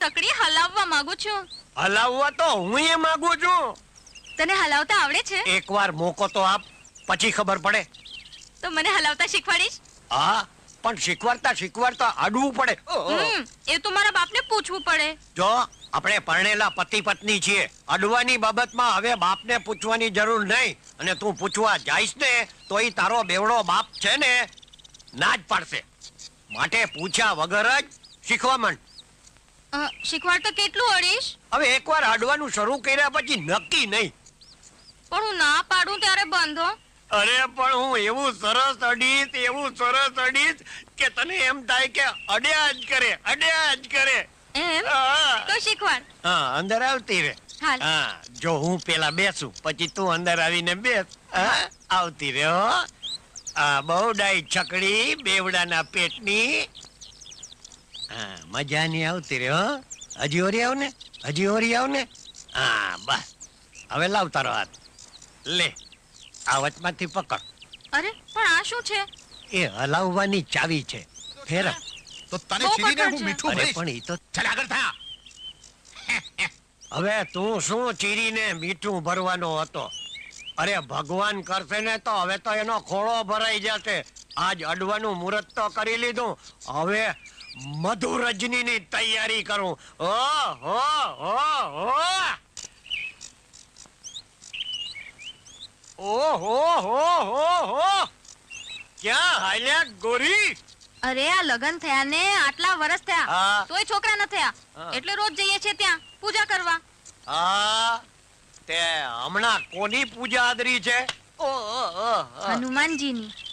તકડી હલાવવા માંગુ છું. હલાવવા તો હું એ માંગુ છું. તને હલાવતા આવડે છે? એકવાર મોકો તો આપ પછી ખબર પડે. તો મને હલાવતા શીખવાડીશ? હા પણ શીખવાડતા શીખવાડતા અડવું પડે. હમ, એ તો મારા બાપને પૂછવું પડે. જો આપણે પરણેલા પતિ પત્ની છીએ. અડવાની બાબતમાં હવે બાપને પૂછવાની જરૂર નહીં. અને તું પૂછવા જાઈશ ને તો ઈ તારો બેવડો બાપ છે ને ના જ પાડશે. માટે પૂછ્યા વગર જ શીખવા માંડ. શીખવાડ તો કેટલું અડીશ? હવે એકવાર અડવાનું શરૂ કર્યા પછી નક્કી નહીં. પણ હું ના પાડું ત્યારે બંધો અરે પણ હું એવું સરસ અડીશ એવું સરસ અડીશ કે તને એમ થાય કે અડ્યા જ કરે અડ્યા જ કરે. એમ? તો શીખવાડ. હા, અંદર આવતી રે. હા જો હું પેલા બેસું પછી તું અંદર આવીને બેસ. હા, આવતી રે હો. આ બહુ ડાઈ છકડી બેવડાના પેટની. હા મજાની આવતી રે હો. હજી ઓરી આવ ને હજી ઓરી આવ ને હા બસ. હવે લાવ તારો હાથ. લે આ વચમાંથી પકડ. અરે પણ આ શું છે? એ હલાવવાની ચાવી છે. ફેર. તો તને ચીરીને હું મીઠું ભરીશ? પણ ઈ તો ચાલ આગળ થા. હવે તું શું ચીરીને મીઠું ભરવાનો હતો? અરે ભગવાન કરશે ને તો હવે તો એનો ખોળો ભરાઈ જશે. આજ અડવાનું મુહૂર્ત તો કરી લીધું. હવે મધુ ની તૈયારી કરું. ઓ હો હો હો. ઓ હો હો હો હો. ક્યાં હાલ્યા ગોરી? અરે આ લગન થયા ને આટલા વર્ષ થયા. તોય છોકરા ન થયા. એટલે રોજ જઈએ છે ત્યાં પૂજા કરવા. તે હમણાં કોની પૂજા આદરી છે? ઓ. હનુમાનજીની.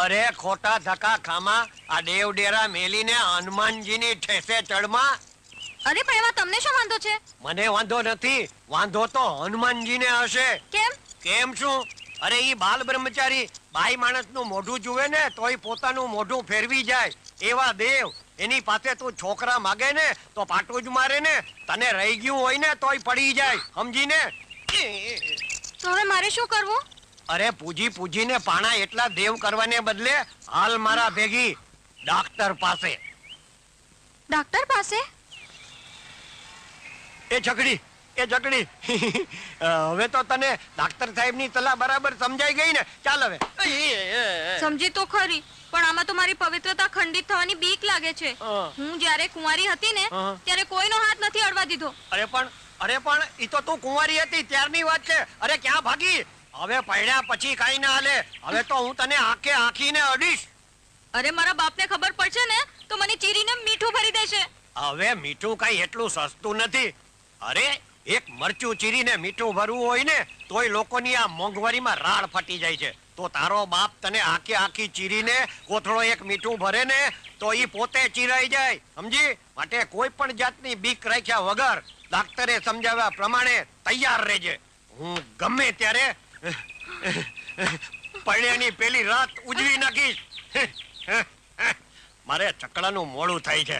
અરે ખોટા ધક્કા ખામાં. આ દેવ ડેરા મેલીને હનુમાનજીની ઠેસે ચડમાં. અરે પણ એમાં તમને શું વાંધો છે? મને વાંધો નથી. વાંધો તો હનુમાનજીને હશે. કેમ? કેમ શું? અરે ઈ બાલ બ્રહ્મચારી બાઈ માણસનું મોઢું જુએ ને તોય પોતાનું મોઢું ફેરવી જાય. એવા દેવ. એની પાસે તું છોકરા માગે ને તો પાટું જ મારે ને. તને રહી ગયું હોય ને તોય પડી જાય. સમજીને? તો હવે મારે શું કરવું? અરે પૂજી પૂજીને પાણા એટલા દેવ કરવાને બદલે હાલ મારા ભેગી ડાક્ટર પાસે. ડાક્ટર પાસે? એ છકડી એ છકડી હવે તો તને ડાક્ટર સાહેબની સલાહ બરાબર સમજાઈ ગઈ ને. ચાલ હવે. સમજી તો ખરી પણ આમાં તો મારી પવિત્રતા ખંડિત થવાની બીક લાગે છે. હું. જ્યારે કુંવારી હતી ને ત્યારે કોઈનો હાથ નથી અડવા દીધો. અરે પણ અરે પણ ઈ તો તું કુંવારી હતી ત્યારની વાત છે. અરે ક્યાં ભાગી? હવે પડ્યા પછી કઈ ના હાલે. હવે તો હું તને આંખે આંખીને અડીશ. અરે મારા બાપને ખબર પડશે ને તો મને ચીરીને મીઠું ભરી દેશે. હવે મીઠું કઈ એટલું સસ્તું નથી. અરે એક મરચું ચીરીને મીઠું ભરવું હોય ને તોય લોકોની આ મોંઘવારીમાં રાડ ફટી જાય છે. તો તારો બાપ તને આખી આખી ચીરીને કોથળો એક મીઠું ભરે ને તો ઈ પોતે ચીરાઈ જાય. સમજી? માટે કોઈ પણ જાતની બીક રાખ્યા વગર ડાક્ટરે સમજાવ્યા પ્રમાણે તૈયાર રહેજે. હું ગમે ત્યારે પરણ્યાની પેલી રાત ઉજવી નાખીશ મારે ચકડાનું મોડું થાય છે.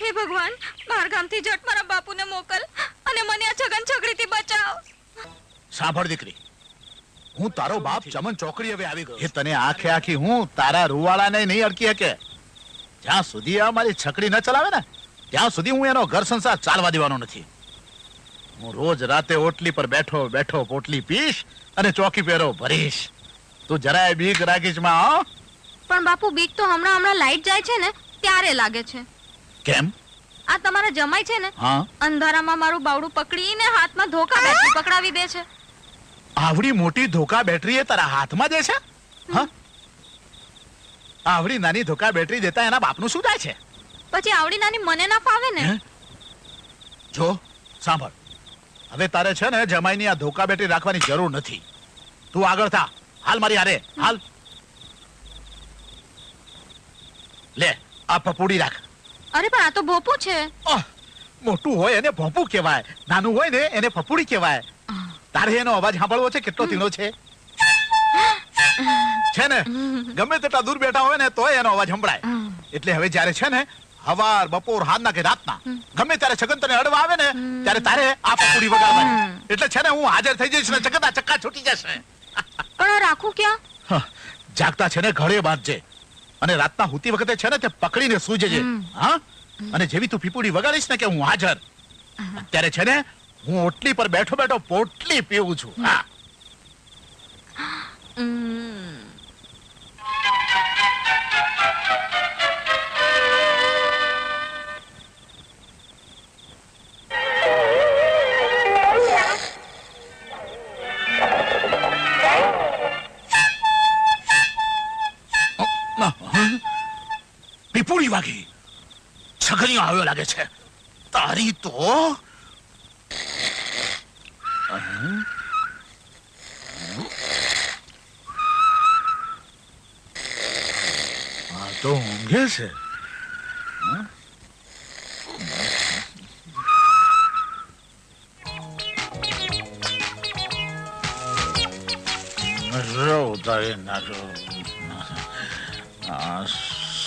હે ભગવાન બહાર ગામથી જટ મારા બાપુને મોકલ અને મને આ છગન છગડીથી બચાવ. સાંભળ દીકરી હું તારો બાપ ચમન ચોકડી હવે આવી ગયો એ તને આખે આખી હું તારા રૂવાળાને નહીં અડકી શકે જ્યાં સુધી આ મારી છકડી ન ચલાવે ને ત્યાં સુધી હું એનો ઘર સંસાર ચાલવા દેવાનો નથી. હું રોજ રાતે ઓટલી પર બેઠો બેઠો પોટલી પીશ અને ચોકી પહેરો ભરીશ. તું જરાય બીક રાખીશમાં આવ પણ બાપુ બીક તો હમણાં હમણાં લાઈટ જાય છે ને ત્યારે લાગે છે. કેમ? આ તમારા જમાઈ છે ને હા. અંધારામાં મારું બાવડું પકડીને હાથમાં ધોકા બેટરી પકડાવી દે છે. આવડી મોટી ધોકા બેટરી એ તારા હાથમાં દે છે? હા? આવડી નાની ધોકા બેટરી દેતા એના બાપનું શું થાય છે? પછી આવડી નાની મને ના ફાવે ને? જો સાંભળ. હવે તારે છે ને જમાઈની આ ધોકા બેટરી રાખવાની જરૂર નથી. તું આગળ થા. હાલ મારી હારે. હાલ. લે આ પપુડી રાખ. અરે પણ આ તો ભોપું છે. મોટું હોય એને ભોપું કહેવાય. નાનું હોય ને એને પપુડી કહેવાય. તારે એનો અવાજ સાંભળવો છે? કેટલો તીણો છે. છે ને? ગમે તેટલા દૂર બેઠા હોય ને તોય એનો અવાજ સંભળાય. એટલે હવે જ્યારે છે ને હવાર બપોર હાંજના કે રાતના. ગમે ત્યારે છગન તને અડવા આવે ને ત્યારે તારે આ પકોડી વગાડવાની. એટલે છે ને હું હાજર થઈ જઈશ ને ચકતા ચક્કા છૂટી જશે. પણ રાખું ક્યાં? જાગતા છે ને ઘરે બાંધજે. અને રાતના હુતી વખતે છે ને તે પકડીને સૂઈ હા? અને જેવી તું પીપુડી વગાડીશ ને કે હું હાજર. અત્યારે છે ને હું ઓટલી પર બેઠો બેઠો પોટલી પીવું છું. હા. લાગે છે તારી તો તો ઊંઘે છે હં? નજરો નાખો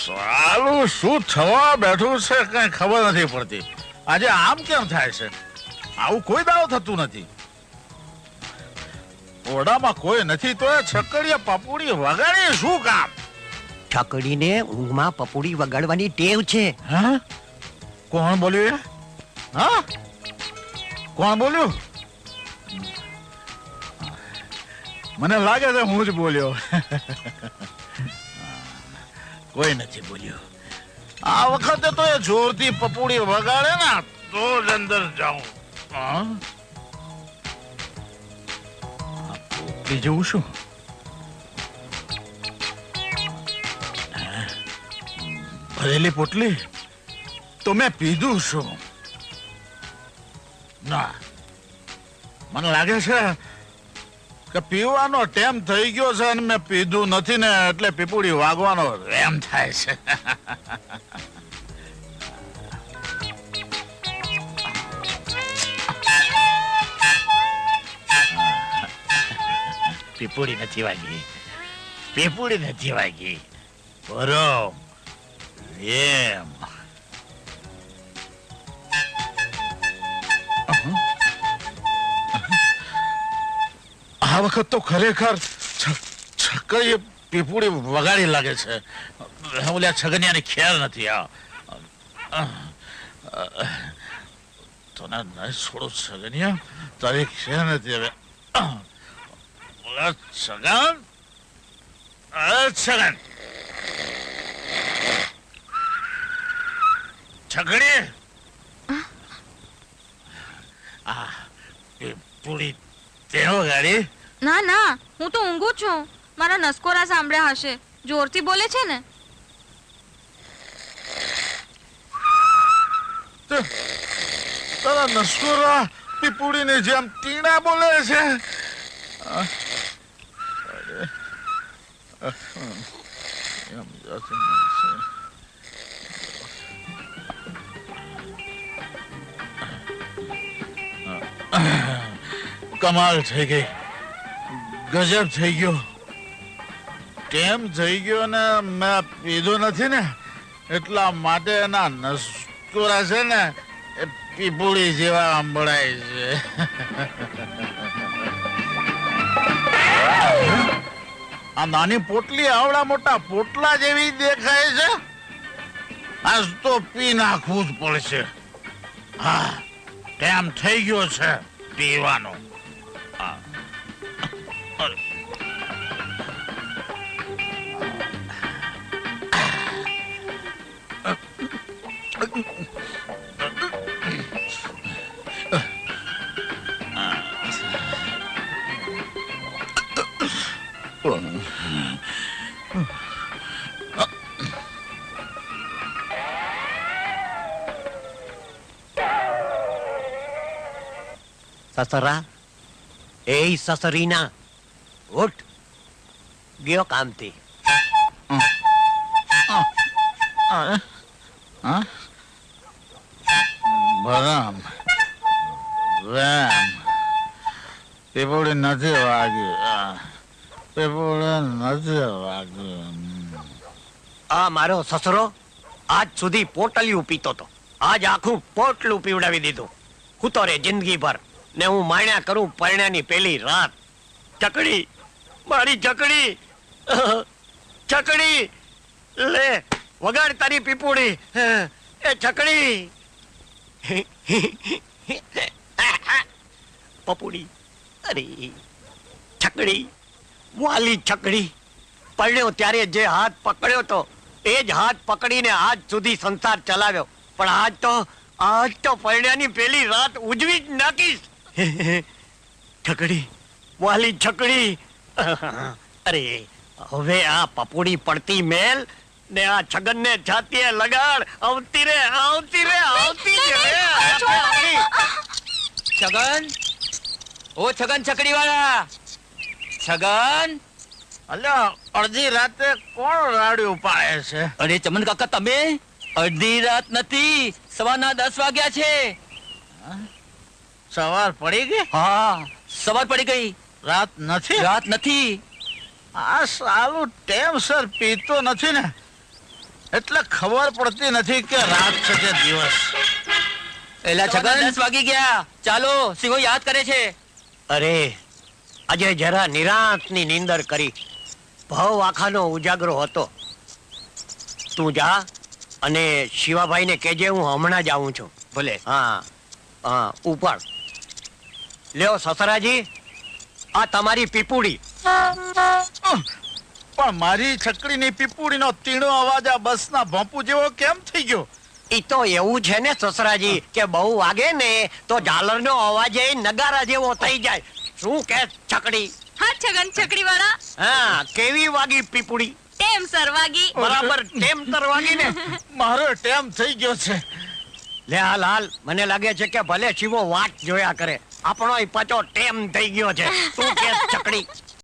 સાલું શું થવા બેઠું છે કઈ ખબર નથી પડતી. આજે આમ કેમ થાય છે? આવું કોઈ દાવ થતું નથી. ઓરડામાં કોઈ નથી તો એ છકડીએ પપુડી વગાડી શું કામ? છકડીને ઊંઘમાં પપુડી વગાડવાની ટેવ છે. હા? કોણ બોલ્યું એ? હા? કોણ બોલ્યું? મને લાગે છે હું જ બોલ્યો. કોઈ નથી બોલ્યો. આ વખતે તો એ જોરથી પપુડી વગાડે ને, તો જ અંદર જાઉં? આ શું? ભરેલી પોટલી? તો મેં પીધું શું? ના. મને લાગે છે કે પીવાનો ટેમ થઈ ગયો છે અને મેં પીધું નથી ને, એટલે પીપુડી વાગવાનો એમ થાય છે. પીપુડી નથી વાગી. પીપુડી નથી વાગી. બરો એમ આ વખત તો ખરેખર છ- છકડીએ પીપુડી વગાડી લાગે છે. ઓલ્યા છગનિયાની ખ્યાલ નથી આ. તને નહીં છોડો છગનિયા? તારી ખ્યાલ નથી હવે. ઓલા છગન? છગન. છગડી આ પીપુડી તે ગાડી? ના ના, હું તો ઊંઘું છું. મારા નસકોરા સાંભળ્યા હશે. જોરથી બોલે છે ને? તારા નસકોરા પીપુડીની જેમ ટીણા બોલે છે. કમાલ થઈ ગઈ. ગજબ થઈ ગયો. કેમ થઈ ગયો ને મેં પીધો નથી ને? એટલા માટે એના નસકોરા છે ને, એ પીપુડી જેવા સંભળાય છે. આ નાની પોટલી આવડા મોટા પોટલા જેવી દેખાય છે? આજ તો પી નાખવું જ પડશે. હા ટાઈમ થઈ ગયો છે પીવાનો? હા. સસરા એ સસરીના ઉઠ ગયો કામથી હા? હા? રામ પીપુડી નથી વાગી આ, નથી વાગી આ મારો સસરો આજ સુધી પોટલિયું પીતો તો આજ આખું પોટલું પીવડાવી દીધું હું તો રે જિંદગી ભર ને હું માણ્યા કરું પરણ્યાની પેલી રાત. ચકડી, મારી ચકડી. ચકડી. લે, વગાડ તારી પીપુડી. એ છકડી પપુડી. અરે છકડી વાલી છકડી પરણ્યો ત્યારે જે હાથ પકડ્યો તો, એ જ હાથ પકડીને આજ સુધી સંસાર ચલાવ્યો. પણ આજ તો આજ તો પરણ્યાની પેલી રાત ઉજવી જ નાખીશ. છકડી વાલી છકડી અરે હવે આ પપોડી પડતી મેલ ને આ છગન ને છાતીએ લગાડ. આવતી રે આવતી રે આવતી રે. છગન? ઓ છગન છકડી વાળા છગન? અલ્યા અડધી રાતે કોણ રાડ્યું પાડે છે? અરે ચમન કાકા તમે? અડધી રાત નથી સવારના દસ વાગ્યા છે. સવાર પડી ગઈ? હા સવાર પડી ગઈ. રાત નથી? રાત નથી. આ સાલું ટેમસર પીતો નથી ને. એટલે ખબર પડતી નથી કે રાત છે કે દિવસ. એલા છગન વાગી ગયા. ચાલો સિંહો યાદ કરે છે. અરે આજે જરા નિરાંતની નીંદર કરી. ભાવ આખાનો ઉજાગરો હતો. તું જા અને શિવાભાઈને કહેજે હું હમણાં જ આવું છું. ભલે. હા હા ઉપાડ લ્યો સસરાજી આ તમારી પીપુડી. પણ મારી છકડીની પીપુડીનો તીણો અવાજ આ બસના ભોંપુ જેવો કેમ થઈ ગયો? ઈ તો એવું છે ને સસરાજી કે બહુ વાગે ને તો ઝાલરનો અવાજ એ નગારા જેવો થઈ જાય. શું કે છકડી? હા છગન છકડી વાળા હા કેવી વાગી પીપુડી? ટેમ સર વાગી. બરાબર ટેમ તર વાગી ને? મારો ટેમ થઈ ગયો છે. લે હાલ હાલ. મને લાગે છે કે ભલે શિવો વાત જોયા કરે. આપણો પાછો ટેમ થઈ ગયો છે. શું કે છકડી